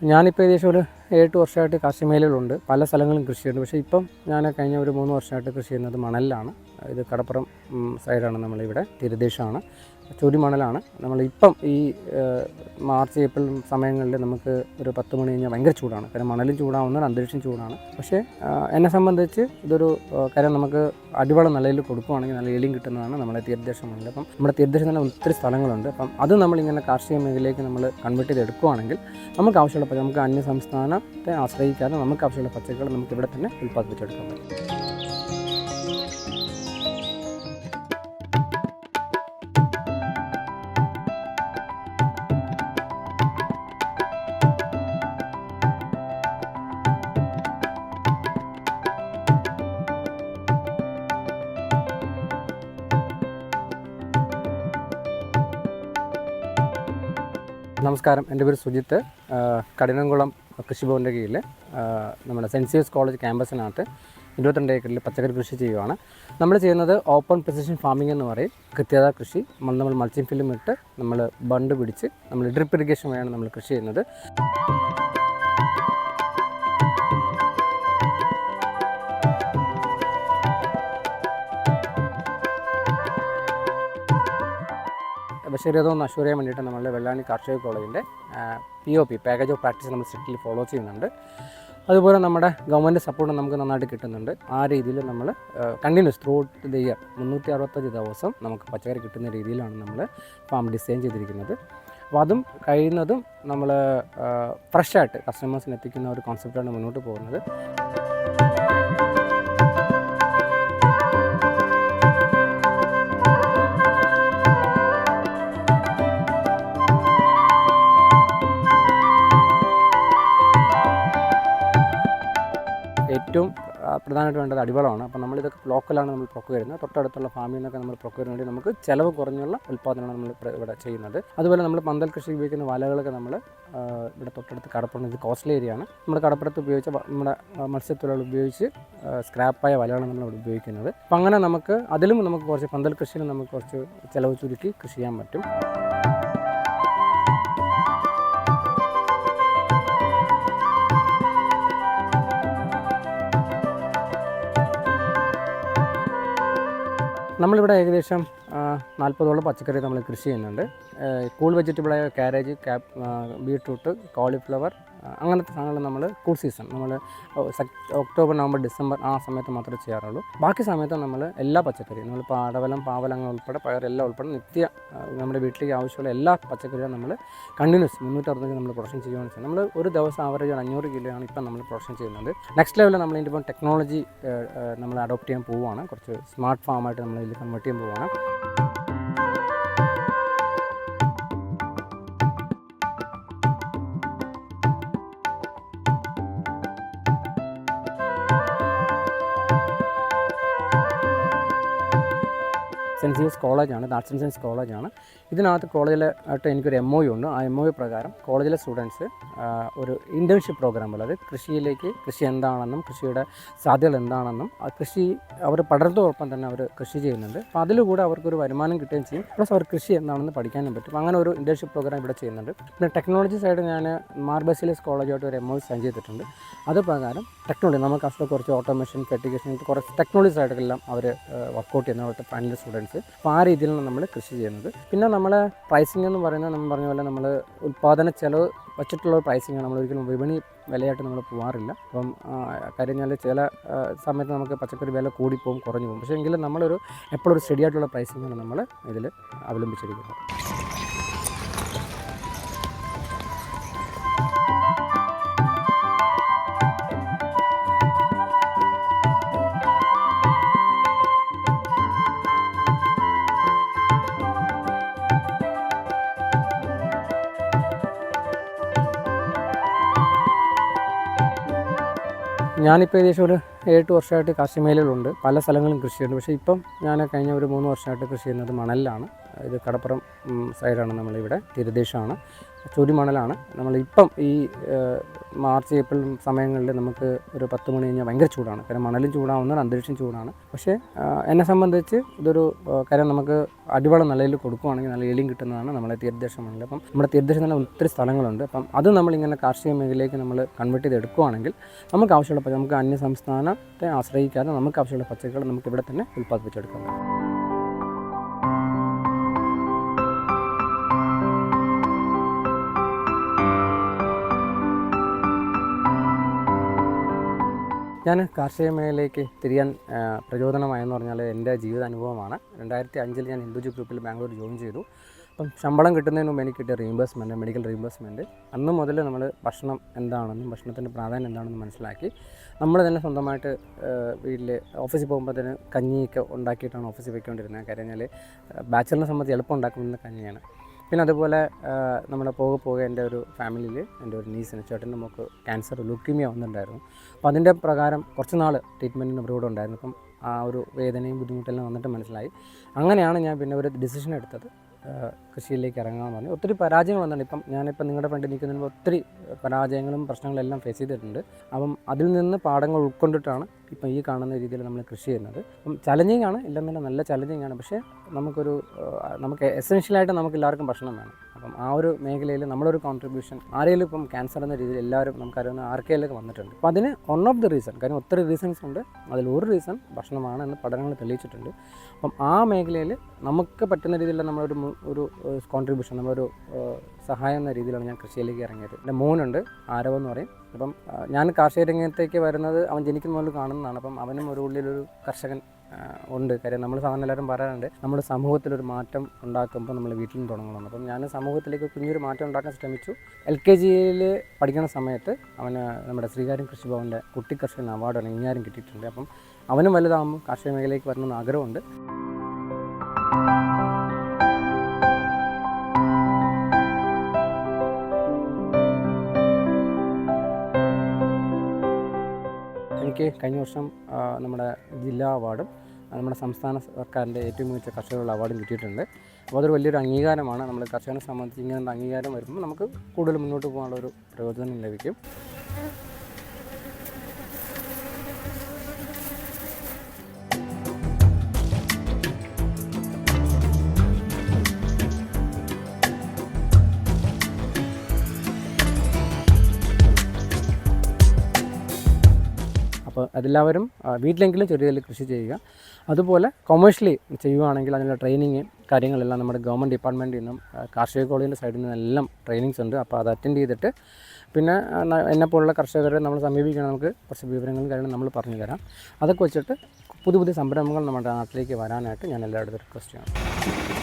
ഞാനിപ്പോൾ ഏകദേശം ഒരു ഏഴ് വർഷമായിട്ട് കാശിമേലുണ്ട് പല സ്ഥലങ്ങളും കൃഷി ചെയ്യുന്നുണ്ട്. പക്ഷേ ഇപ്പം ഞാൻ കഴിഞ്ഞ ഒരു മൂന്ന് വർഷമായിട്ട് കൃഷി ചെയ്യുന്നത് മണലിലാണ്. ഇത് കടപ്പുറം സൈഡാണ് നമ്മളിവിടെ തീരദേശമാണ് ചുരി മണലാണ് നമ്മളിപ്പം ഈ മാർച്ച് ഏപ്രിൽ സമയങ്ങളിൽ നമുക്ക് ഒരു പത്ത് മണി കഴിഞ്ഞാൽ ഭയങ്കര ചൂടാണ്. കാരണം മണലും ചൂടാവുന്ന അന്തരീക്ഷം ചൂടാണ്. പക്ഷേ എന്നെ സംബന്ധിച്ച് ഇതൊരു കാര്യം നമുക്ക് അടിവളം നല്ല രീതിയിൽ കൊടുക്കുകയാണെങ്കിൽ നല്ല ഏലിയും കിട്ടുന്നതാണ് നമ്മുടെ തീരദേശ മണൽ. അപ്പം നമ്മുടെ തീരദേശം തന്നെ ഒത്തിരി സ്ഥലങ്ങളുണ്ട്. അപ്പം അത് നമ്മളിങ്ങനെ കാർഷിക മേഖലയിലേക്ക് നമ്മൾ കൺവേർട്ട് ചെയ്ത് എടുക്കുകയാണെങ്കിൽ നമുക്ക് ആവശ്യമുള്ള നമുക്ക് അന്യ സംസ്ഥാനത്തെ ആശ്രയിക്കാതെ നമുക്ക് ആവശ്യമുള്ള പച്ചക്കറികൾ നമുക്ക് ഇവിടെ തന്നെ ഉൽപ്പാദിപ്പിച്ചെടുക്കാൻ പറ്റും. നമസ്കാരം. എന്റെ പേര് സുജിത്ത്. കഠിനംകുളം കൃഷിഭവന്റെ കീഴിൽ നമ്മുടെ സെന്റ് സീവ്സ് കോളേജ് ക്യാമ്പസിനകത്ത് ഇരുപത്തിരണ്ട് ഏക്കറിൽ പച്ചക്കറി കൃഷി ചെയ്യുവാണ്. നമ്മൾ ചെയ്യുന്നത് ഓപ്പൺ പ്രിസിഷൻ ഫാമിംഗ് എന്ന് പറയും. കൃത്യത കൃഷി നമ്മൾ മൾച്ചിങ് ഫിലിം ഇട്ട് നമ്മൾ ബണ്ട് പിടിച്ച് നമ്മൾ ഡ്രിപ്പ് ഇറിഗേഷൻ വഴിയാണ് നമ്മൾ കൃഷി ചെയ്യുന്നത്. ബഷീറിയതൊന്ന് അഷൂർ ചെയ്യാൻ വേണ്ടിയിട്ട് നമ്മളുടെ വെള്ളാണി കാർഷിക കോളേജിന്റെ P O P package of practice നമ്മൾ സ്ട്രിക്റ്റ്ലി ഫോളോ ചെയ്യുന്നുണ്ട്. അതുപോലെ നമ്മുടെ ഗവൺമെന്റ് സപ്പോർട്ട് നമുക്ക് നന്നായിട്ട് കിട്ടുന്നുണ്ട്. ആ രീതിയിൽ നമ്മൾ continuous throughout the year മുന്നൂറ്റി അറുപത്തഞ്ച് ദിവസം നമുക്ക് പച്ചക്കറി കിട്ടുന്ന രീതിയിലാണ് നമ്മൾ ഫാം ഡിസൈൻ ചെയ്തിരിക്കുന്നത്. അപ്പോൾ അതും കഴിയുന്നതും നമ്മൾ ഫ്രഷായിട്ട് കസ്റ്റമേഴ്സിന് എത്തിക്കുന്ന ഒരു കോൺസെപ്റ്റാണ് മുന്നോട്ട് പോകുന്നത്. ഏറ്റവും പ്രധാനമായിട്ട് വേണ്ടത് അടിവളമാണ്. അപ്പോൾ നമ്മളിതൊക്കെ ലോക്കലാണ് നമ്മൾ പ്രൊക്യൂർ ചെയ്യുന്നത് തൊട്ടടുത്തുള്ള ഫാമിൽ നിന്നൊക്കെ നമ്മൾ പ്രൊക്യൂർ വേണ്ടി നമുക്ക് ചിലവ് കുറഞ്ഞുള്ള ഉൽപ്പാദനമാണ് നമ്മൾ ഇവിടെ- ചെയ്യുന്നത്. അതുപോലെ നമ്മൾ പന്തൽ കൃഷി ഉപയോഗിക്കുന്ന വലകളൊക്കെ നമ്മൾ ഇവിടെ തൊട്ടടുത്ത് കടപ്പുറം ഇത് കോസ്റ്റ്ലി ഏരിയയാണ് ആണ്. നമ്മുടെ കടപ്പുറത്ത് ഉപയോഗിച്ച നമ്മുടെ മത്സ്യത്തൊഴിലാളി ഉപയോഗിച്ച് സ്ക്രാപ്പായ വലകളാണ് നമ്മൾ ഇവിടെ ഉപയോഗിക്കുന്നത്. അപ്പം അങ്ങനെ നമുക്ക് അതിലും നമുക്ക് കുറച്ച് പന്തൽ കൃഷിയിൽ നമുക്ക് കുറച്ച് ചിലവ് ചുരുക്കി കൃഷി ചെയ്യാൻ പറ്റും. നമ്മളിവിടെ ഏകദേശം നാൽപ്പതോളം പച്ചക്കറി നമ്മൾ കൃഷി ചെയ്യുന്നുണ്ട്. കൂൾ വെജിറ്റബിളായ ക്യാരേജ് ക്യാപ് ബീട്രൂട്ട് കോളിഫ്ലവർ അങ്ങനത്തെ സാധനങ്ങൾ നമ്മൾ കൂൾ സീസൺ നമ്മൾ ഒക്ടോബർ നവംബർ ഡിസംബർ ആ സമയത്ത് മാത്രമേ ചെയ്യാറുള്ളൂ. ബാക്കി സമയത്ത് നമ്മൾ എല്ലാ പച്ചക്കറിയും നമ്മൾ പാടവലം പാവലങ്ങൾ ഉൾപ്പെടെ പയറെല്ലാം ഉൾപ്പെടെ നിത്യ നമ്മുടെ വീട്ടിലേക്ക് ആവശ്യമുള്ള എല്ലാ പച്ചക്കറികളും നമ്മൾ കണ്ടിന്യൂസ് മുന്നൂറ്ററുപത്തഞ്ച് നമ്മൾ പ്രൊഡക്ഷൻ ചെയ്യുകയാണ് നമ്മൾ ഒരു ദിവസം ആവറേജ് ഒരു അഞ്ഞൂറ് കിലോയാണ് ഇപ്പം നമ്മൾ പ്രൊഡക്ഷൻ ചെയ്യുന്നത്. നെക്സ്റ്റ് ലെവലിൽ നമ്മൾ ഇതിന്റെ ടെക്നോളജി നമ്മൾ അഡോപ്റ്റ് ചെയ്യാൻ പോവുകയാണ്. കുറച്ച് സ്മാർട്ട് ഫാമായിട്ട് നമ്മൾ ഇതിൽ കൺവേർട്ട് ചെയ്യാൻ പോവുകയാണ്. സെന്റ് സീൻസ് കോളേജാണ് ആർട്സ് ആൻഡ് സയൻസ് കോളേജാണ് ഇതിനകത്ത് കോളേജിൽ ആയിട്ട് എനിക്കൊരു എം ഒ ഉണ്ട്. ആ എം ഒ പ്രകാരം കോളേജിലെ സ്റ്റുഡൻസ് ഒരു ഇന്റേൺഷിപ്പ് പ്രോഗ്രാം ഉള്ളത് കൃഷിയിലേക്ക് കൃഷി എന്താണെന്നും കൃഷിയുടെ സാധ്യതകൾ എന്താണെന്നും ആ കൃഷി അവർ പഠനത്തോടൊപ്പം തന്നെ അവർ കൃഷി ചെയ്യുന്നുണ്ട്. അപ്പോൾ അതിലൂടെ അവർക്കൊരു വരുമാനം കിട്ടുകയും ചെയ്യും. പ്ലസ് അവർ കൃഷി എന്താണെന്ന് പഠിക്കാനും പറ്റും. അങ്ങനെ ഒരു ഇന്റേൺഷിപ്പ് പ്രോഗ്രാം ഇവിടെ ചെയ്യുന്നുണ്ട്. പിന്നെ ടെക്നോളജി സൈഡ് ഞാൻ മാർബസിലിയസ് കോളേജായിട്ട് ഒരു എം ഒ സൈൻ ചെയ്തിട്ടുണ്ട്. അത് പ്രകാരം ടെക്നോളജി നമുക്ക് അസുഖം കുറച്ച് ഓട്ടോമേഷൻ ഫെർട്ടിഗേഷൻ കുറച്ച് ടെക്നോളജി സൈഡിലെല്ലാം അവർ വർക്കൗട്ട് ചെയ്യുന്ന അവിടുത്തെ ഫൈനൽ സ്റ്റുഡൻസ് അപ്പോൾ ആ രീതിയിലാണ് നമ്മൾ കൃഷി ചെയ്യുന്നത്. പിന്നെ നമ്മൾ പ്രൈസിംഗ് എന്ന് പറയുന്നത് നമ്മൾ പറഞ്ഞ പോലെ നമ്മൾ ഉൽപ്പാദന ചെലവ് വച്ചിട്ടുള്ള പ്രൈസിംഗ് നമ്മൾ ഒരിക്കലും വിപണി വിലയായിട്ട് നമ്മൾ പോകാറില്ല അപ്പം കാര്യം ചില സമയത്ത് നമുക്ക് പച്ചക്കറി വില കൂടിപ്പോവും കുറഞ്ഞു പോകും പക്ഷേ എങ്കിലും നമ്മളൊരു എപ്പോഴും ഒരു സ്റ്റഡി ആയിട്ടുള്ള പ്രൈസിങ്ങാണ് നമ്മൾ ഇതിൽ അവലംബിച്ചിരിക്കുന്നത്. ഞാനിപ്പോൾ ഏകദേശം ഒരു ഏഴ് വർഷമായിട്ട് കാർഷിക മേഖലയിലുണ്ട് പല സ്ഥലങ്ങളും കൃഷി ചെയ്യുന്നുണ്ട്. പക്ഷേ ഇപ്പം ഞാൻ കഴിഞ്ഞ ഒരു മൂന്ന് വർഷമായിട്ട് കൃഷി ചെയ്യുന്നത് മണലിലാണ്. ഇത് കടപ്പുറം സൈഡാണ് നമ്മളിവിടെ. തീരദേശമാണ്. ചുരി മണലാണ് നമ്മളിപ്പം ഈ മാർച്ച് ഏപ്രിൽ സമയങ്ങളിൽ നമുക്ക് ഒരു പത്ത് മണി കഴിഞ്ഞാൽ ഭയങ്കര ചൂടാണ്. കാരണം മണലും ചൂടാവുന്നതാണ് അന്തരീക്ഷം ചൂടാണ്. പക്ഷേ എന്നെ സംബന്ധിച്ച് ഇതൊരു കാര്യം നമുക്ക് അടിവളം നല്ല കൊടുക്കുകയാണെങ്കിൽ നല്ല ഏലിയും കിട്ടുന്നതാണ് നമ്മളെ തീരദേശമണ്ണിൽ അപ്പം നമ്മുടെ തീരദേശം തന്നെ ഒത്തിരി സ്ഥലങ്ങളുണ്ട്. അപ്പം അത് നമ്മളിങ്ങനെ കാർഷിക മേഖലയിലേക്ക് നമ്മൾ കൺവേർട്ട് ചെയ്ത് എടുക്കുകയാണെങ്കിൽ നമുക്ക് ആവശ്യമുള്ള നമുക്ക് അന്യ സംസ്ഥാനത്തെ ആശ്രയിക്കാതെ നമുക്ക് ആവശ്യമുള്ള പച്ചക്കറികൾ നമുക്ക് ഇവിടെ തന്നെ ഉൽപ്പാദിപ്പിച്ചെടുക്കാൻ ഞാൻ കാർഷിക മേഖലയിലേക്ക് തിരിയാൻ പ്രചോദനമായെന്ന് പറഞ്ഞാൽ എന്റെ ജീവിതാനുഭവമാണ്. രണ്ടായിരത്തി അഞ്ചിൽ ഞാൻ ഹിന്ദുജി ഗ്രൂപ്പിൽ ബാംഗ്ലൂർ ജോയിൻ ചെയ്തു. അപ്പം ശമ്പളം കിട്ടുന്നതിന് മുമ്പ് എനിക്ക് കിട്ടിയ റീംബേഴ്സ്മെന്റ് മെഡിക്കൽ റീംബേഴ്സ്മെന്റ് അന്ന് മുതൽ നമ്മൾ ഭക്ഷണം എന്താണെന്നും ഭക്ഷണത്തിന്റെ പ്രാധാന്യം എന്താണെന്നും മനസ്സിലാക്കി. നമ്മൾ തന്നെ സ്വന്തമായിട്ട് വീട്ടിൽ ഓഫീസിൽ പോകുമ്പോൾ തന്നെ കഞ്ഞിയൊക്കെ ഉണ്ടാക്കിയിട്ടാണ് ഓഫീസിൽ പോയിക്കൊണ്ടിരുന്നത്. കാര്യം കഴിഞ്ഞാൽ ബാച്ചലറിനെ സംബന്ധിച്ച് എളുപ്പം ഉണ്ടാക്കുന്നത് കഞ്ഞിയാണ്. പിന്നെ അതുപോലെ നമ്മുടെ പോകെ പോകെ എന്റെ ഒരു ഫാമിലിയിൽ എന്റെ ഒരു നീസിന് ചേട്ടൻ നമുക്ക് ക്യാൻസർ ലുക്കിമിയ വന്നിട്ടുണ്ടായിരുന്നു. അപ്പോൾ അതിന്റെ പ്രകാരം കുറച്ച് നാൾ ട്രീറ്റ്മെന്റിന് ഇവിടെ ഉണ്ടായിരുന്നു. അപ്പം ആ ഒരു വേദനയും ബുദ്ധിമുട്ടെല്ലാം വന്നിട്ട് മനസ്സിലായി. അങ്ങനെയാണ് ഞാൻ പിന്നെ ഒരു ഡിസിഷൻ എടുത്തത്. കൃഷിയിലേക്ക് ഇറങ്ങാമെന്ന് പറഞ്ഞു. ഒത്തിരി പരാജയങ്ങൾ വന്നിട്ടുണ്ട്. ഇപ്പം ഞാനിപ്പം നിങ്ങളുടെ ഫ്രണ്ടിൽ നിൽക്കുന്നതിന് ഒത്തിരി പരാജയങ്ങളും പ്രശ്നങ്ങളും എല്ലാം ഫേസ് ചെയ്തിട്ടുണ്ട്. അപ്പം അതിൽ നിന്ന് പാഠങ്ങൾ ഉൾക്കൊണ്ടിട്ടാണ് ഇപ്പം ഈ കാണുന്ന രീതിയിൽ നമ്മൾ കൃഷി ചെയ്യുന്നത്. അപ്പം ചലഞ്ചിങ് ആണ്. ഇല്ലെന്നല്ല നല്ല ചലഞ്ചിങ് ആണ്. പക്ഷേ നമുക്കൊരു നമുക്ക് എസെൻഷ്യലായിട്ട് നമുക്ക് എല്ലാവർക്കും ഭക്ഷണം വേണം. അപ്പം ആ ഒരു മേഖലയിൽ നമ്മളൊരു കോൺട്രിബ്യൂഷൻ ആരെങ്കിലും ഇപ്പം ക്യാൻസർ എന്ന രീതിയിൽ എല്ലാവരും നമുക്കറിയുന്ന ആർക്കെയിലൊക്കെ വന്നിട്ടുണ്ട്. അപ്പോൾ അതിന് വൺ ഓഫ് ദി റീസൺ കാര്യം ഒത്തിരി റീസൺസ് ഉണ്ട്. അതിൽ ഒരു റീസൺ ഭക്ഷണമാണ് എന്ന് പഠനങ്ങൾ തെളിയിച്ചിട്ടുണ്ട്. അപ്പം ആ മേഖലയിൽ നമുക്ക് പറ്റുന്ന രീതിയിലുള്ള നമ്മളൊരു ഒരു കോൺട്രിബ്യൂഷൻ നമ്മളൊരു സഹായം എന്ന രീതിയിലാണ് ഞാൻ കൃഷിയിലേക്ക് ഇറങ്ങിയത്. എന്റെ മോനുണ്ട് ആരവ് എന്ന് പറയും. അപ്പം ഞാൻ കാർഷിക രംഗത്തേക്ക് വരുന്നത് അവൻ ജനിക്കുന്ന മുതൽ കാണുന്നതാണ്. അപ്പം അവനും ഒരു ഉള്ളിലൊരു കർഷകൻ ഉണ്ട്. കാര്യം നമ്മൾ സാധാരണ എല്ലാവരും പറയാറുണ്ട് നമ്മുടെ സമൂഹത്തിലൊരു മാറ്റം ഉണ്ടാക്കുമ്പോൾ നമ്മൾ വീട്ടിൽ നിന്ന് തുടങ്ങണം അപ്പം ഞാൻ സമൂഹത്തിലേക്ക് കുഞ്ഞൊരു മാറ്റം ഉണ്ടാക്കാൻ ശ്രമിച്ചു. എൽ കെ ജിയിൽ പഠിക്കുന്ന സമയത്ത് അവന് നമ്മുടെ ശ്രീകാര്യം കൃഷിഭവന്റെ കുട്ടി കർഷകൻ അവാർഡ് ഇങ്ങാരും കിട്ടിയിട്ടുണ്ട്. അപ്പം അവനും വലുതാകുമ്പോൾ കാർഷിക മേഖലയിലേക്ക് വരണമെന്ന് ആഗ്രഹമുണ്ട്. എനിക്ക് കഴിഞ്ഞ വർഷം നമ്മുടെ ജില്ലാ അവാർഡും നമ്മുടെ സംസ്ഥാന സർക്കാരിന്റെ ഏറ്റവും മികച്ച കർഷകരുടെ അവാർഡും കിട്ടിയിട്ടുണ്ട്. അപ്പോൾ അതൊരു വലിയൊരു അംഗീകാരമാണ്. നമ്മൾ കർഷകനെ സംബന്ധിച്ച് ഇങ്ങനെ അംഗീകാരം വരുമ്പോൾ നമുക്ക് കൂടുതൽ മുന്നോട്ട് പോകാനുള്ള ഒരു പ്രയോജനം ലഭിക്കും. അപ്പോൾ അതെല്ലാവരും വീട്ടിലെങ്കിലും ചെറിയ രീതിയിൽ കൃഷി ചെയ്യുക. അതുപോലെ കൊമേഴ്ഷ്യലി ചെയ്യുകയാണെങ്കിൽ അതിനുള്ള ട്രെയിനിങ് കാര്യങ്ങളെല്ലാം നമ്മുടെ ഗവൺമെന്റ് ഡിപ്പാർട്ട്മെന്റിൽ നിന്നും കാർഷിക കോളേജിന്റെ സൈഡിൽ നിന്നും എല്ലാം ട്രെയിനിങ്സ് ഉണ്ട്. അപ്പോൾ അത് അറ്റൻഡ് ചെയ്തിട്ട് പിന്നെ എന്നെ പോലുള്ള കർഷകരെ നമ്മൾ സമീപിക്കണം. നമുക്ക് കുറച്ച് വിവരങ്ങളും കാര്യങ്ങളും നമ്മൾ പറഞ്ഞു തരാം. അതൊക്കെ വെച്ചിട്ട് പുതിയ പുതിയ സംരംഭങ്ങൾ നമ്മുടെ നാട്ടിലേക്ക് വരാനായിട്ട് ഞാൻ എല്ലായിടത്തും റിക്വസ്റ്റ് ചെയ്യണം